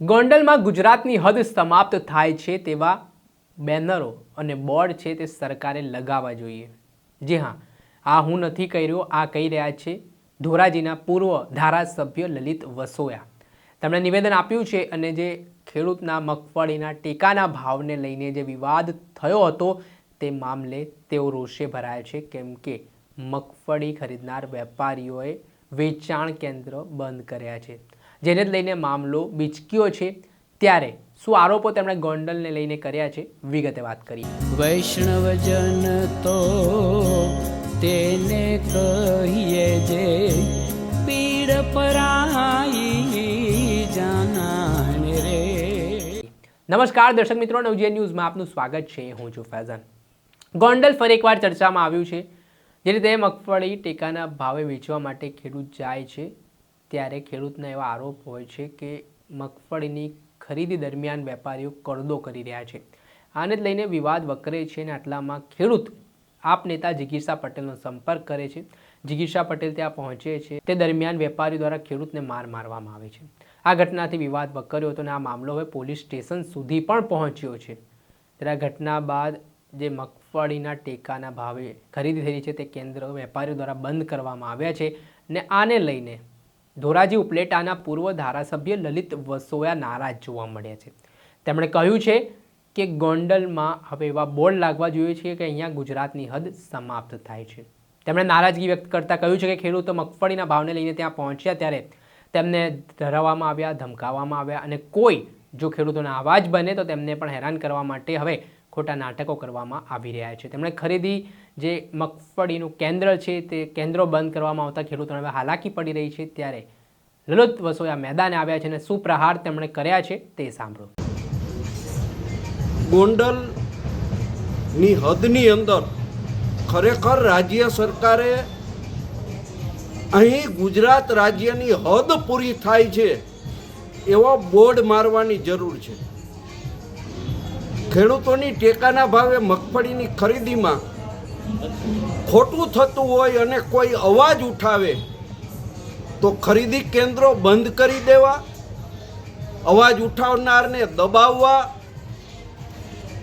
ગોંડલમાં ગુજરાતની હદ સમાપ્ત થાય છે તેવા બેનરો અને બોર્ડ છે તે સરકારે લગાવવા જોઈએ. જી હા, આ હું નથી કહી રહ્યો, આ કહી રહ્યા છે ધોરાજીના પૂર્વ ધારાસભ્ય લલિત વસોયા. તેમણે નિવેદન આપ્યું છે અને જે ખેડૂતના મગફળીના ટેકાના ભાવને લઈને જે વિવાદ થયો હતો તે મામલે તેઓ રોષે ભરાયા છે. કેમ કે મગફળી ખરીદનાર વેપારીઓએ વેચાણ કેન્દ્ર બંધ કર્યા છે. જેને જ લઈને મામલો બીચક્યો છે. ત્યારે શું આરોપો તેમણે ગોંડલને લઈને કર્યા છે વિગતે વાત કરી વૈષ્ણવજન તો તેને કહીએ જે પીડ પરાઈ જાનાને રે. નમસ્કાર દર્શક મિત્રો નવજીએ ન્યૂઝમાં આપનું સ્વાગત છે. હું છું ફૈઝાન. ગોંડલ ફરી એકવાર ચર્ચામાં આવ્યું છે જે રીતે મગફળી ટેકાના ભાવે વેચવા માટે ખેડૂત જાય છે. ત્યારે ખેડૂતના એવા આરોપ હોય છે કે મગફળીની ખરીદી દરમિયાન વેપારીઓ કરદો કરી રહ્યા છે. આને જ લઈને વિવાદ વકરે છે અને આટલામાં ખેડૂત આપ નેતા જિગીરસા પટેલનો સંપર્ક કરે છે. જિગીરસા પટેલ ત્યાં પહોંચે છે. તે દરમિયાન વેપારી દ્વારા ખેડૂતને માર મારવામાં આવે છે. આ ઘટનાથી વિવાદ વકર્યો હતો અને આ મામલો હવે પોલીસ સ્ટેશન સુધી પણ પહોંચ્યો છે. ત્યારે ઘટના બાદ જે મગફળીના ટેકાના ભાવે ખરીદી થઈ છે તે કેન્દ્ર વેપારીઓ દ્વારા બંધ કરવામાં આવ્યા છે ને આને લઈને ધોરાજી ઉપલેટાના પૂર્વ ધારાસભ્ય લલિત વસોયા નારાજ જોવા મળ્યા છે. તેમણે કહ્યું છે કે ગોંડલમાં હવે એવા બોર્ડ લાગવા જોઈએ છે કે અહીંયા ગુજરાતની હદ સમાપ્ત થાય છે. તેમણે નારાજગી વ્યક્ત કરતાં કહ્યું છે કે ખેડૂતો મગફળીના ભાવને લઈને ત્યાં પહોંચ્યા ત્યારે તેમને ધરાવવામાં આવ્યા, ધમકાવવામાં આવ્યા અને કોઈ જો ખેડૂતોના અવાજ બને તો તેમને પણ હેરાન કરવા માટે હવે ખોટા નાટકો કરવામાં આવી રહ્યા છે. તેમણે ખરીદી જે મગફળીનું કેન્દ્ર છે તે કેન્દ્રો બંધ કરવામાં આવતા ખેડૂતોને હવે હાલાકી પડી રહી છે ત્યારે લલિત વસોયા મેદાને આવ્યા છે અને સુપ્રહાર તેમણે કર્યા છે તે સાંભળો. ગોંડલની હદની અંદર ખરેખર રાજ્ય સરકારે અહીં ગુજરાત રાજ્યની હદ પૂરી થાય છે એવો બોર્ડ મારવાની જરૂર છે. ખેડૂતોની ટેકાના ભાવે મગફળીની ખરીદીમાં ખોટું થતું હોય અને કોઈ અવાજ ઉઠાવે, તો ખરીદી કેન્દ્રો બંધ કરી દેવા, અવાજ ઉઠાવનારને દબાવવા,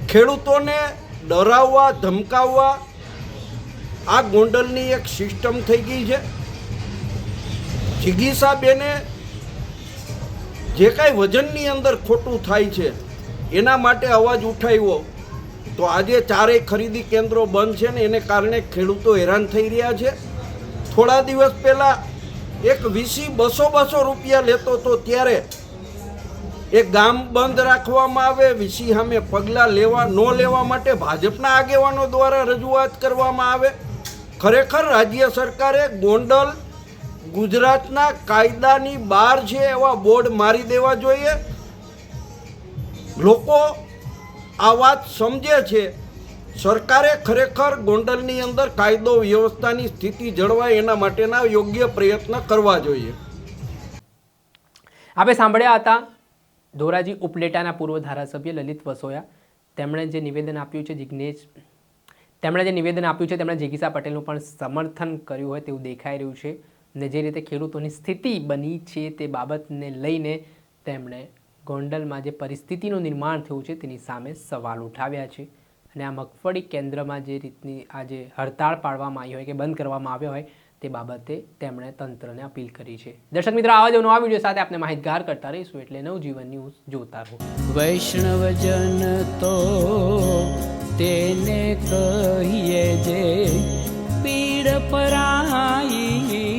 ખેડૂતોને ડરાવવા, ધમકાવવા, આ ગોંડલની એક સિસ્ટમ થઈ ગઈ છે. જિગીસાબેને જે કાંઈ વજનની અંદર ખોટું થાય છે એના માટે અવાજ ઉઠાવ્યો. તો આજે ચારેય ખરીદી કેન્દ્રો બંધ છે ને એને કારણે ખેડૂતો હેરાન થઈ રહ્યા છે. થોડા દિવસ પહેલાં એક વીસી બસો બસો રૂપિયા લેતો તો ત્યારે એ ગામ બંધ રાખવામાં આવે, વીસી સામે પગલાં લેવા, ન લેવા માટે ભાજપના આગેવાનો દ્વારા રજૂઆત કરવામાં આવે. ખરેખર રાજ્ય સરકારે ગોંડલ, ગુજરાતના કાયદાની બહાર છે એવા બોર્ડ મારી દેવા જોઈએ. લોકો આ વાત સમજે છે. સરકારે ખરેખર ગોંડલની અંદર કાયદો વ્યવસ્થાની સ્થિતિ જળવાય એના માટેના યોગ્ય પ્રયત્ન કરવા જોઈએ. આપણે સાંભળ્યા હતા ધોરાજી ઉપલેટાના પૂર્વ ધારાસભ્ય લલિત વસોયા. તેમણે જે નિવેદન આપ્યું છે જિજ્ઞેશ તેમણે જે નિવેદન આપ્યું છે તેમણે જિગીસા પટેલનું પણ સમર્થન કર્યું હોય તેવું દેખાઈ રહ્યું છે. ને જે રીતે ખેડૂતોની સ્થિતિ બની છે તે બાબતને લઈને તેમણે ગોંડલમાં જે પરિસ્થિતિનું નિર્માણ થયું છે તેની સામે સવાલ ઉઠાવ્યા છે. અને આ મગફળી કેન્દ્રમાં જે રીતની આજે હડતાળ પાડવામાં આવી હોય કે બંધ કરવામાં આવ્યો હોય તે બાબતે તેમણે તંત્રને અપીલ કરી છે. દર્શક મિત્રો, આવા જ નવા વીડિયો સાથે આપણે માહિતગાર કરતા રહીશું એટલે નવજીવન ન્યૂઝ જોતા રહો. વૈષ્ણવજન તો તેને કહીએ જે પીડ પરાઈ